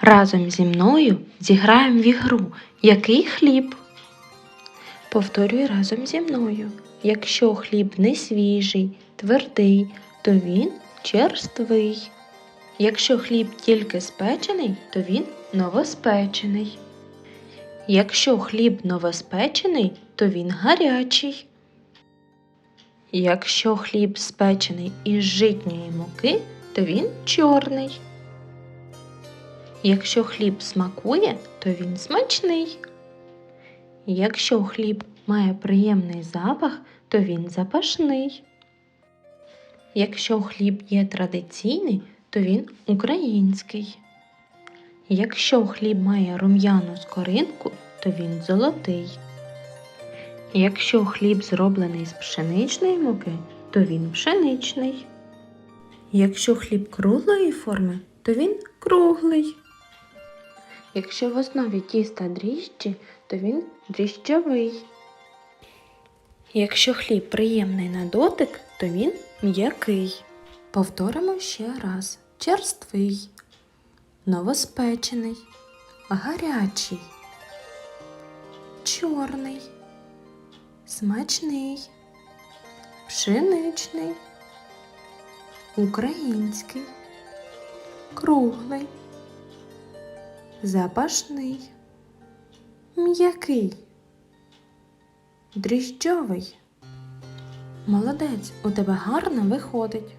Разом зі мною зіграємо в ігру. Який хліб? Повторюй разом зі мною. Якщо хліб не свіжий, твердий, то він черствий. Якщо хліб тільки спечений, то він новоспечений. Якщо хліб новоспечений, то він гарячий. Якщо хліб спечений із житньої муки, то він чорний. Якщо хліб смакує, то він смачний. Якщо хліб має приємний запах, то він запашний. Якщо хліб є традиційний, то він український. Якщо хліб має рум'яну скоринку, то він золотий. Якщо хліб зроблений з пшеничної муки, то він пшеничний. Якщо хліб круглої форми, то він круглий. Якщо в основі тіста дріжджі, то він дріжджовий. Якщо хліб приємний на дотик, то він м'який. Повторимо ще раз: черствий, новоспечений, гарячий, чорний, смачний, пшеничний, український, круглий, запашний, м'який, дріжджовий. Молодець, у тебе гарно виходить.